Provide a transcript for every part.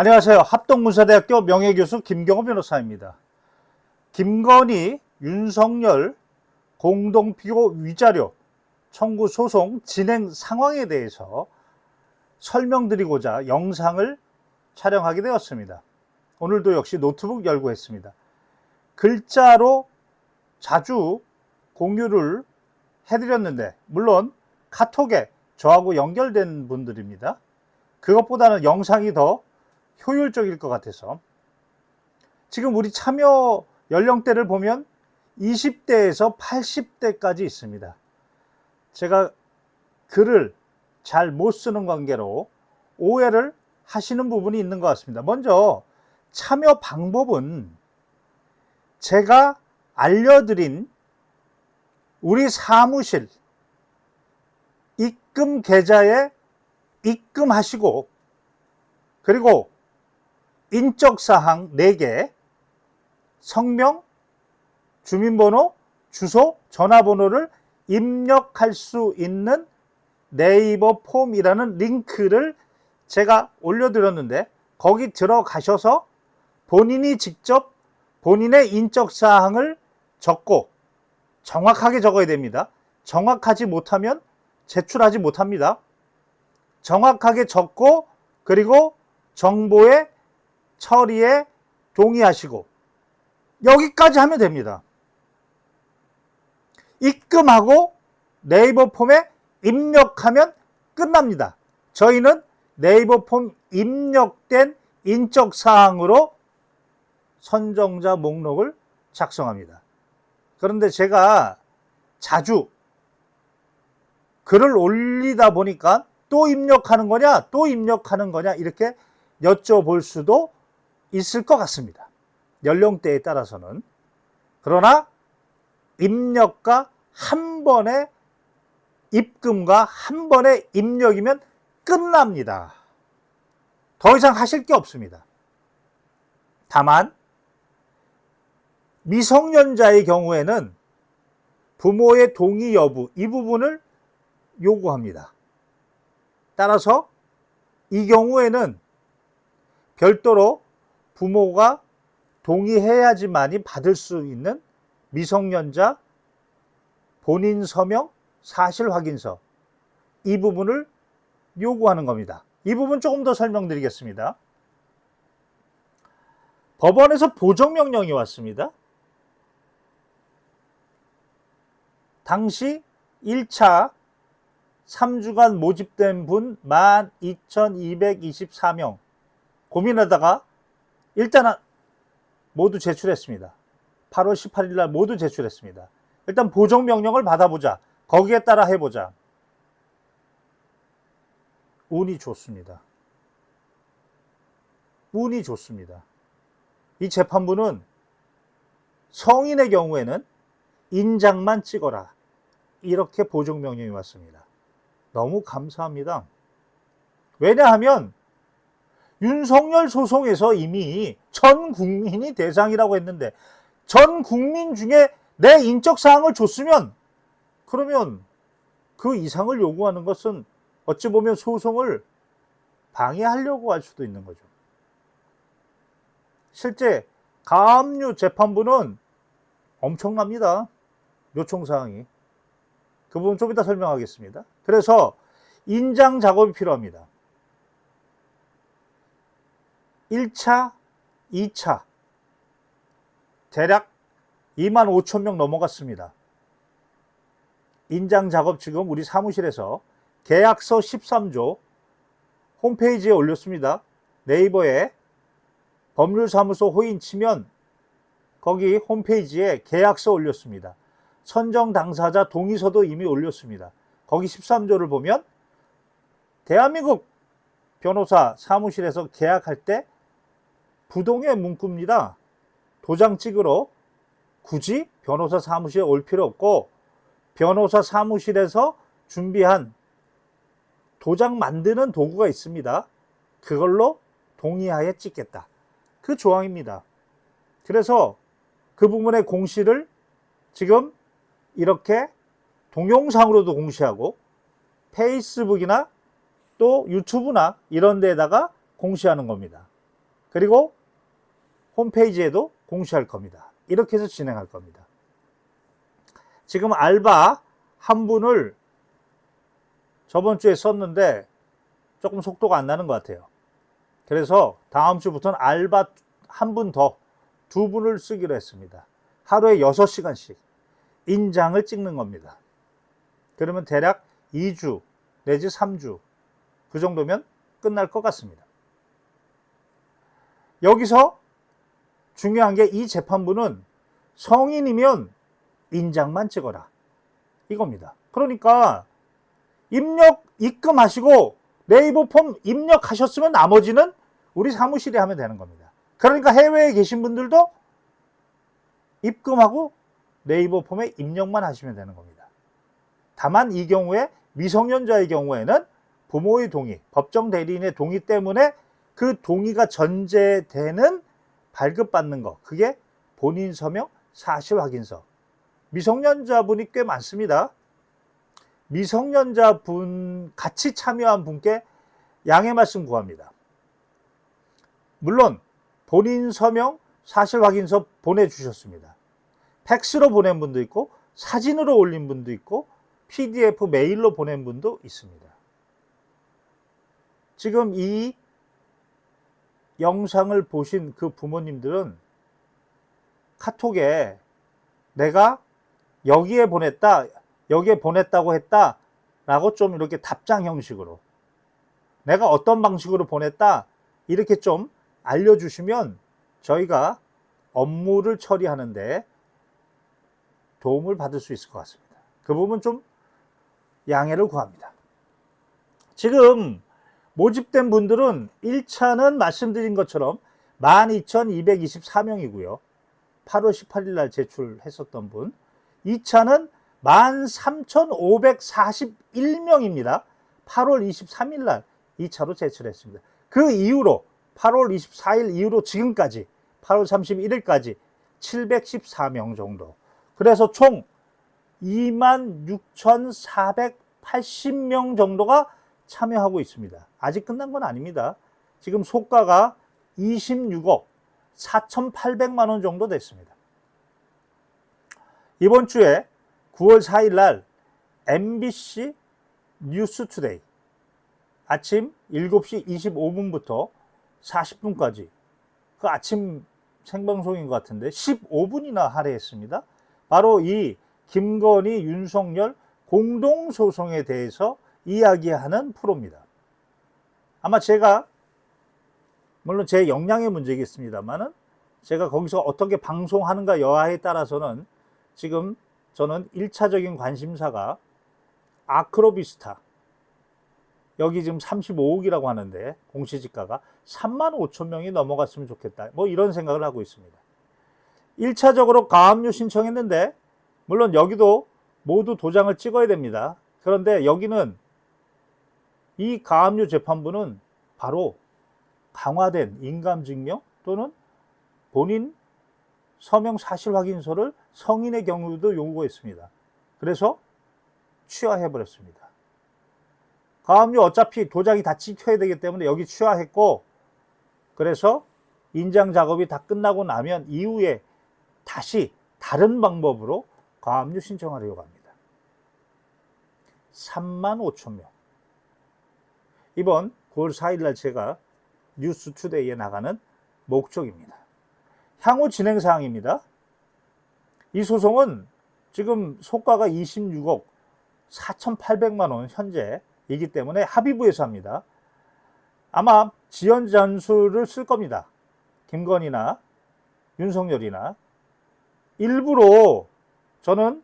안녕하세요. 합동문사대학교 명예교수 김경호 변호사입니다. 김건희, 윤석열 공동피고 위자료 청구 소송 진행 상황에 대해서 설명드리고자 영상을 촬영하게 되었습니다. 오늘도 역시 노트북 열고 했습니다. 글자로 자주 공유를 해드렸는데, 물론 카톡에 저하고 연결된 분들입니다. 그것보다는 영상이 더 효율적일 것 같아서 지금 우리 참여 연령대를 보면 20대에서 80대까지 있습니다. 제가 글을 잘 못 쓰는 관계로 오해를 하시는 부분이 있는 것 같습니다. 먼저 참여 방법은 제가 알려드린 우리 사무실 입금 계좌에 입금하시고 그리고 인적사항 4개, 성명, 주민번호, 주소, 전화번호를 입력할 수 있는 네이버 폼이라는 링크를 제가 올려드렸는데 거기 들어가셔서 본인이 직접 본인의 인적사항을 적고 정확하게 적어야 됩니다. 정확하지 못하면 제출하지 못합니다. 정확하게 적고 그리고 정보의 처리에 동의하시고 여기까지 하면 됩니다. 입금하고 네이버 폼에 입력하면 끝납니다. 저희는 네이버 폼 입력된 인적 사항으로 선정자 목록을 작성합니다. 그런데 제가 자주 글을 올리다 보니까 또 입력하는 거냐, 또 입력하는 거냐, 이렇게 여쭤볼 수도 있을 것 같습니다. 연령대에 따라서는. 그러나 입력과 한 번의 입금과 한 번의 입력이면 끝납니다. 더 이상 하실 게 없습니다. 다만 미성년자의 경우에는 부모의 동의 여부 이 부분을 요구합니다. 따라서 이 경우에는 별도로 부모가 동의해야지만이 받을 수 있는 미성년자 본인 서명 사실 확인서 이 부분을 요구하는 겁니다. 이 부분 조금 더 설명드리겠습니다. 법원에서 보정명령이 왔습니다. 당시 1차 3주간 모집된 분 12,224명 고민하다가 일단 모두 제출했습니다. 8월 18일 날 모두 제출했습니다. 일단 보정 명령을 받아보자. 거기에 따라 해보자. 운이 좋습니다. 운이 좋습니다. 이 재판부는 성인의 경우에는 인장만 찍어라. 이렇게 보정 명령이 왔습니다. 너무 감사합니다. 왜냐하면 윤석열 소송에서 이미 전 국민이 대상이라고 했는데 전 국민 중에 내 인적 사항을 줬으면 그러면 그 이상을 요구하는 것은 어찌 보면 소송을 방해하려고 할 수도 있는 거죠. 실제 가압류 재판부는 엄청납니다. 요청 사항이. 그 부분 좀 이따 설명하겠습니다. 그래서 인장 작업이 필요합니다. 1차, 2차 대략 2만 5천 명 넘어갔습니다. 인장 작업 지금 우리 사무실에서 계약서 13조 홈페이지에 올렸습니다. 네이버에 법률사무소 호인 치면 거기 홈페이지에 계약서 올렸습니다. 선정 당사자 동의서도 이미 올렸습니다. 거기 13조를 보면 대한민국 변호사 사무실에서 계약할 때 부동의 문구입니다. 도장 찍으러 굳이 변호사 사무실에 올 필요 없고 변호사 사무실에서 준비한 도장 만드는 도구가 있습니다. 그걸로 동의하에 찍겠다. 그 조항입니다. 그래서 그 부분의 공시를 지금 이렇게 동영상으로도 공시하고 페이스북이나 또 유튜브나 이런 데다가 공시하는 겁니다. 그리고 홈페이지에도 공시할 겁니다. 이렇게 해서 진행할 겁니다. 지금 알바 한 분을 저번 주에 썼는데 조금 속도가 안 나는 것 같아요. 그래서 다음 주부터는 알바 한 분 더, 두 분을 쓰기로 했습니다. 하루에 6시간씩 인장을 찍는 겁니다. 그러면 대략 2주 내지 3주 그 정도면 끝날 것 같습니다. 여기서 중요한 게 이 재판부는 성인이면 인장만 찍어라. 이겁니다. 그러니까 입력 입금하시고 네이버 폼 입력하셨으면 나머지는 우리 사무실에 하면 되는 겁니다. 그러니까 해외에 계신 분들도 입금하고 네이버 폼에 입력만 하시면 되는 겁니다. 다만 이 경우에 미성년자의 경우에는 부모의 동의, 법정 대리인의 동의 때문에 그 동의가 전제되는 발급받는 거, 그게 본인 서명 사실 확인서. 미성년자분이 꽤 많습니다. 미성년자분 같이 참여한 분께 양해 말씀 구합니다. 물론 본인 서명 사실 확인서 보내주셨습니다. 팩스로 보낸 분도 있고 사진으로 올린 분도 있고 PDF 메일로 보낸 분도 있습니다. 지금 이 영상을 보신 그 부모님들은 카톡에 내가 여기에 보냈다, 여기에 보냈다고 했다, 라고 좀 이렇게 답장 형식으로 내가 어떤 방식으로 보냈다, 이렇게 좀 알려주시면 저희가 업무를 처리하는데 도움을 받을 수 있을 것 같습니다. 그 부분 좀 양해를 구합니다. 지금 모집된 분들은 1차는 말씀드린 것처럼 12,224명이고요. 8월 18일 날 제출했었던 분. 2차는 13,541명입니다. 8월 23일 날 2차로 제출했습니다. 그 이후로 8월 24일 이후로 지금까지 8월 31일까지 714명 정도. 그래서 총 26,480명 정도가 참여하고 있습니다. 아직 끝난 건 아닙니다. 지금 소가가 26억 4,800만 원 정도 됐습니다. 이번 주에 9월 4일 날 MBC 뉴스 투데이 아침 7시 25분부터 40분까지 그 아침 생방송인 것 같은데 15분이나 할애했습니다. 바로 이 김건희, 윤석열 공동소송에 대해서 이야기하는 프로입니다. 아마 제가 물론 제 역량의 문제겠습니다만은 제가 거기서 어떻게 방송하는가 여하에 따라서는 지금 저는 1차적인 관심사가 아크로비스타 여기 지금 35억이라고 하는데 공시지가가 3만 5천 명이 넘어갔으면 좋겠다. 뭐 이런 생각을 하고 있습니다. 1차적으로 가압류 신청했는데 물론 여기도 모두 도장을 찍어야 됩니다. 그런데 여기는 이 가압류 재판부는 바로 강화된 인감증명 또는 본인 서명 사실 확인서를 성인의 경우도 요구했습니다. 그래서 취하해버렸습니다. 가압류 어차피 도장이 다 찍혀야 되기 때문에 여기 취하했고 그래서 인장 작업이 다 끝나고 나면 이후에 다시 다른 방법으로 가압류 신청하려고 합니다. 3만 5천 명. 이번 9월 4일 날 제가 뉴스 투데이에 나가는 목적입니다. 향후 진행 사항입니다. 이 소송은 지금 소가가 26억 4,800만 원 현재이기 때문에 합의부에서 합니다. 아마 지연 전수를 쓸 겁니다. 김건희나 윤석열이나 일부러 저는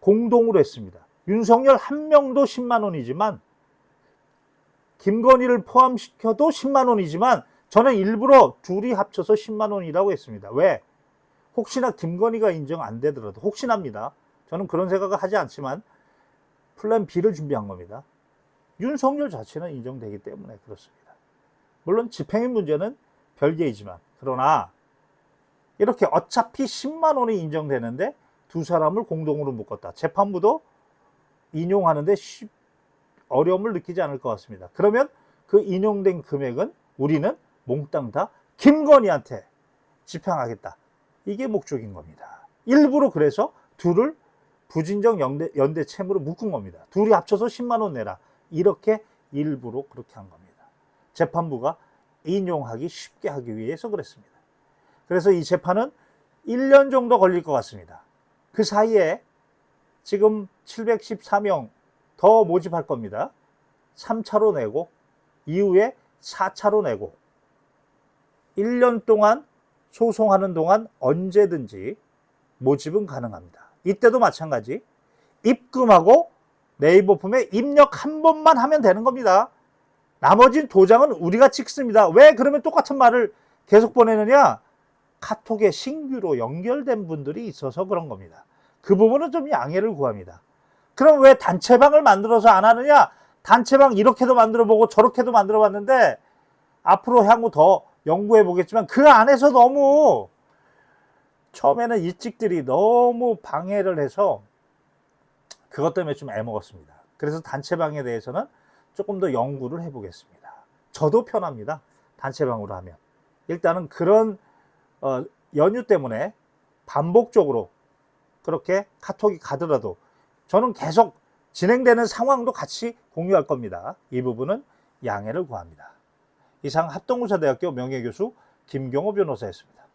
공동으로 했습니다. 윤석열 한 명도 10만 원이지만 김건희를 포함시켜도 10만 원이지만 저는 일부러 둘이 합쳐서 10만 원이라고 했습니다. 왜? 혹시나 김건희가 인정 안 되더라도 혹시나입니다. 저는 그런 생각을 하지 않지만 플랜 B를 준비한 겁니다. 윤석열 자체는 인정되기 때문에 그렇습니다. 물론 집행의 문제는 별개이지만 그러나 이렇게 어차피 10만 원이 인정되는데 두 사람을 공동으로 묶었다. 재판부도 인용하는데 쉽, 어려움을 느끼지 않을 것 같습니다. 그러면 그 인용된 금액은 우리는 몽땅 다 김건희한테 집행하겠다. 이게 목적인 겁니다. 일부러 그래서 둘을 부진정 연대, 연대 채무로 묶은 겁니다. 둘이 합쳐서 10만 원 내라. 이렇게 일부러 그렇게 한 겁니다. 재판부가 인용하기 쉽게 하기 위해서 그랬습니다. 그래서 이 재판은 1년 정도 걸릴 것 같습니다. 그 사이에 지금 714명 더 모집할 겁니다. 3차로 내고 이후에 4차로 내고 1년 동안 소송하는 동안 언제든지 모집은 가능합니다. 이때도 마찬가지 입금하고 네이버 품에 입력 한 번만 하면 되는 겁니다. 나머지 도장은 우리가 찍습니다. 왜 그러면 똑같은 말을 계속 보내느냐? 카톡에 신규로 연결된 분들이 있어서 그런 겁니다. 그 부분은 좀 양해를 구합니다. 그럼 왜 단체방을 만들어서 안 하느냐? 단체방 이렇게도 만들어 보고 저렇게도 만들어 봤는데 앞으로 향후 더 연구해 보겠지만 그 안에서 너무 처음에는 일찍들이 너무 방해를 해서 그것 때문에 좀 애먹었습니다. 그래서 단체방에 대해서는 조금 더 연구를 해보겠습니다. 저도 편합니다. 단체방으로 하면. 일단은 그런 어, 연유 때문에 반복적으로 그렇게 카톡이 가더라도 저는 계속 진행되는 상황도 같이 공유할 겁니다. 이 부분은 양해를 구합니다. 이상 합동구사대학교 명예교수 김경호 변호사였습니다.